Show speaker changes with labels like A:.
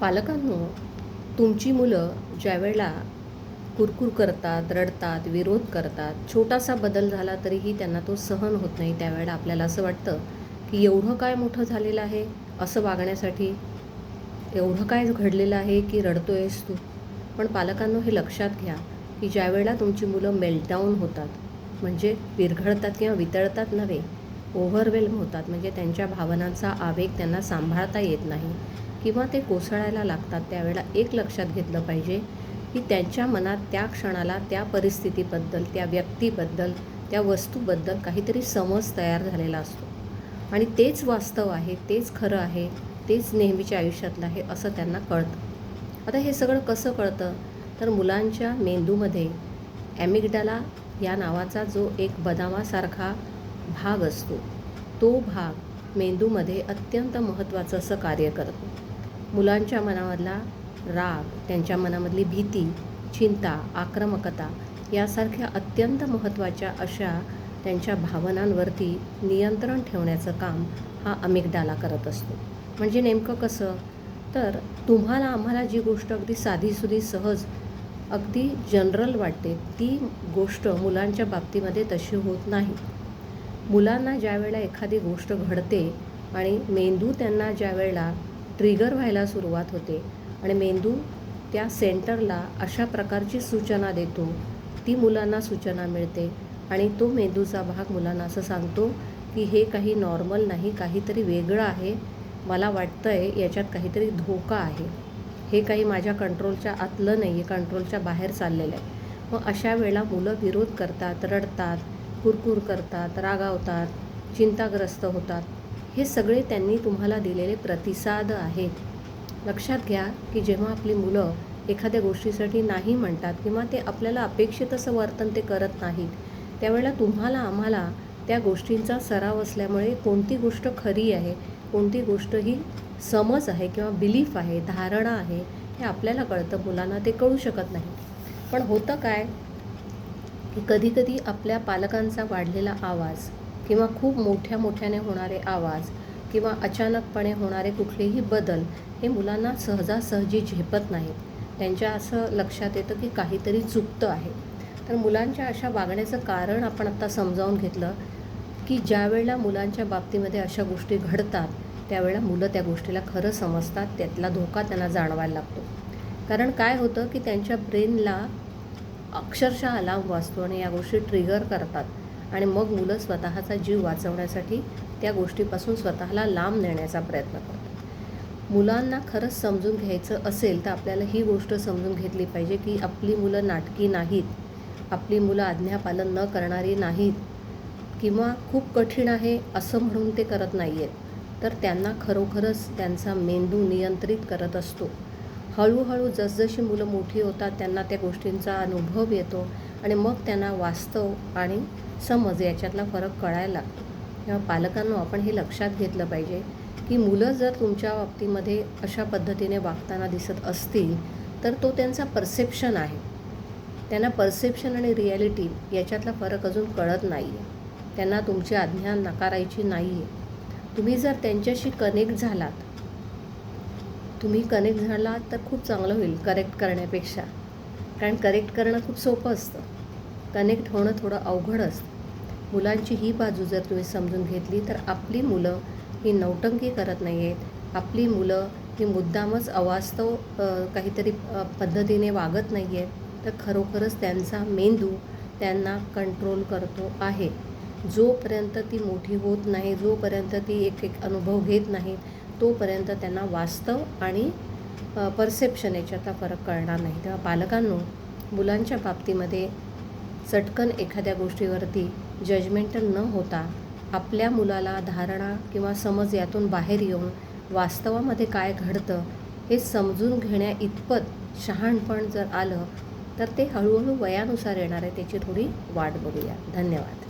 A: पालकांनो तुमची मुलं ज्यावेळेला कुरकुर करतात रडतात विरोध करतात छोटासा बदल झाला तरीही त्यांना तो सहन होत नाही. त्यावेळेला आपल्याला असं वाटतं की एवढं काय मोठं झालेलं आहे? असं वागण्यासाठी एवढं काय घडलेलं आहे की रडतो आहेस तू? पण पालकांनो हे लक्षात घ्या की ज्यावेळेला तुमची मुलं मेल्टडाऊन होतात म्हणजे विरघळतात किंवा वितळतात नव्हे ओव्हरवेल्म होतात. म्हणजे त्यांच्या भावनांचा आवेग त्यांना सांभाळता येत नाही किंवा ते कोसळायला लागतात. त्यावेळेला एक लक्षात घेतलं पाहिजे की त्यांच्या मनात त्या क्षणाला त्या परिस्थितीबद्दल त्या व्यक्तीबद्दल त्या वस्तूबद्दल काहीतरी समज तयार झालेला असतो. आणि तेच वास्तव आहे तेच खरं आहे तेच नेहमीच्या आयुष्यातलं आहे असं त्यांना कळतं. आता हे सगळं कसं कळतं? तर मुलांच्या मेंदूमध्ये ॲमिगडाला या नावाचा जो एक बदामासारखा भाग असतो. तो भाग मेंदूमध्ये अत्यंत महत्त्वाचं असं कार्य करतो. मुलांच्या मनामधला राग त्यांच्या मनामधली भीती चिंता आक्रमकता यासारख्या अत्यंत महत्त्वाच्या अशा त्यांच्या भावनांवरती नियंत्रण ठेवण्याचं काम हा अमिगडाला करत असतो. म्हणजे नेमकं कसं? तर तुम्हाला आम्हाला जी गोष्ट अगदी साधीसुधी सहज अगदी जनरल वाटते ती गोष्ट मुलांच्या बाबतीमध्ये तशी होत नाही. मुलांना ज्या वेळेला एखादी गोष्ट घडते आणि मेंदू त्यांना ज्या वेळेला ट्रिगर व्हायला सुरुवात होते आणि मेंदू त्या सेंटरला अशा प्रकारची सूचना देतो ती मुलांना सूचना मिळते आणि तो मेंदूचा भाग मुलांना असं सांगतो की हे काही नॉर्मल नाही काहीतरी वेगळं आहे मला वाटतं आहे याच्यात काहीतरी धोका आहे. हे काही माझ्या कंट्रोलच्या आतलं नाही आहे कंट्रोलच्या बाहेर चाललेलं आहे. मग अशा वेळेला मुलं विरोध करतात रडतात कुरकुर करतात रागावतात चिंताग्रस्त होतात. हे सगळे त्यांनी तुम्हाला दिलेले प्रतिसाद आहेत. लक्षात घ्या की जेव्हा आपली मुलं एखाद्या गोष्टीसाठी नाही म्हणतात किंवा ते आपल्याला अपेक्षित असं वर्तन ते करत नाहीत त्यावेळेला तुम्हाला आम्हाला त्या गोष्टींचा सराव असल्यामुळे कोणती गोष्ट खरी आहे कोणती गोष्ट ही समज आहे किंवा बिलीफ आहे धारणा आहे हे आपल्याला कळतं. मुलांना ते कळू शकत नाही. पण होतं काय? कधीकधी आपल्या पालकांचा वाढलेला आवाज किंवा खूप मोठ्या मोठ्याने होणारे आवाज किंवा अचानकपणे होणारे कुठलेही बदल हे मुलांना सहजासहजी झेपत नाहीत. त्यांच्या असं लक्षात येतं की काहीतरी चुकतं आहे. तर मुलांच्या अशा वागण्याचं कारण आपण आत्ता समजावून घेतलं की ज्यावेळेला मुलांच्या बाबतीमध्ये अशा गोष्टी घडतात त्यावेळेला मुलं त्या गोष्टीला खरं समजतात त्यातला धोका त्यांना जाणवायला लागतो. कारण काय होतं की त्यांच्या ब्रेनला अक्षरशः अलाम वाचतो आणि या गोष्टी ट्रिगर करतात. आणि मग मुलं स्वतःचा जीव वाचवण्यासाठी त्या गोष्टीपासून स्वतःला लांब नेण्याचा प्रयत्न करतात. मुलांना खरंच समजून घ्यायचं असेल तर आपल्याला ही गोष्ट समजून घेतली पाहिजे की आपली मुलं नाटकी नाहीत. आपली मुलं आज्ञापालन न करणारी नाहीत. किंवा खूप कठीण आहे असं म्हणून ते करत नाही आहेत तर त्यांना खरोखरच त्यांचा मेंदू नियंत्रित करत असतो. हळूहळू जसजशी मुलं मोठी होतात त्यांना त्या गोष्टींचा अनुभव येतो आणि मग त्यांना वास्तव आणि समज याच्यातला फरक कळायला लागतो. तेव्हा पालकांनो आपण हे लक्षात घेतलं पाहिजे की मुलं जर तुमच्या बाबतीमध्ये अशा पद्धतीने वागताना दिसत असतील तर तो त्यांचा परसेप्शन आहे. त्यांना परसेप्शन आणि रिॲलिटी याच्यातला फरक अजून कळत नाही आहे त्यांना तुमची आज्ञा नाकारायची नाही आहे तुम्ही जर त्यांच्याशी कनेक्ट झालात तुम्ही कनेक्ट झालात तर खूप चांगलं होईल करेक्ट करण्यापेक्षा. कारण करेक्ट करणं खूप सोपं असतं. कनेक्ट होणं थोडं अवघड असतं. मुलांची ही बाजू जर तुम्ही समजून घेतली तर आपली मुलं ही नौटंकी करत नाही आहेत आपली मुलं ही मुद्दामच अवास्तव काहीतरी पद्धतीने वागत नाही आहेत तर खरोखरच त्यांचा मेंदू त्यांना कंट्रोल करतो आहे. जोपर्यंत ती मोठी होत नाही जोपर्यंत ती एक एक अनुभव घेत नाहीत तोपर्यंत त्यांना वास्तव आणि परसेप्शन याच्यातला फरक कळणार नाही. तेव्हा पालकांनो मुलांच्या बाबतीमध्ये चटकन एखाद्या गोष्टीवरती जजमेंटल न होता आपल्या मुलाला धारणा किंवा समज यातून बाहेर येऊन वास्तवामध्ये काय घडतं हे समजून घेण्या इतपत शहाणपण जर आलं तर ते हळूहळू वयानुसार येणार आहे त्याची थोडी वाट बघूया. धन्यवाद.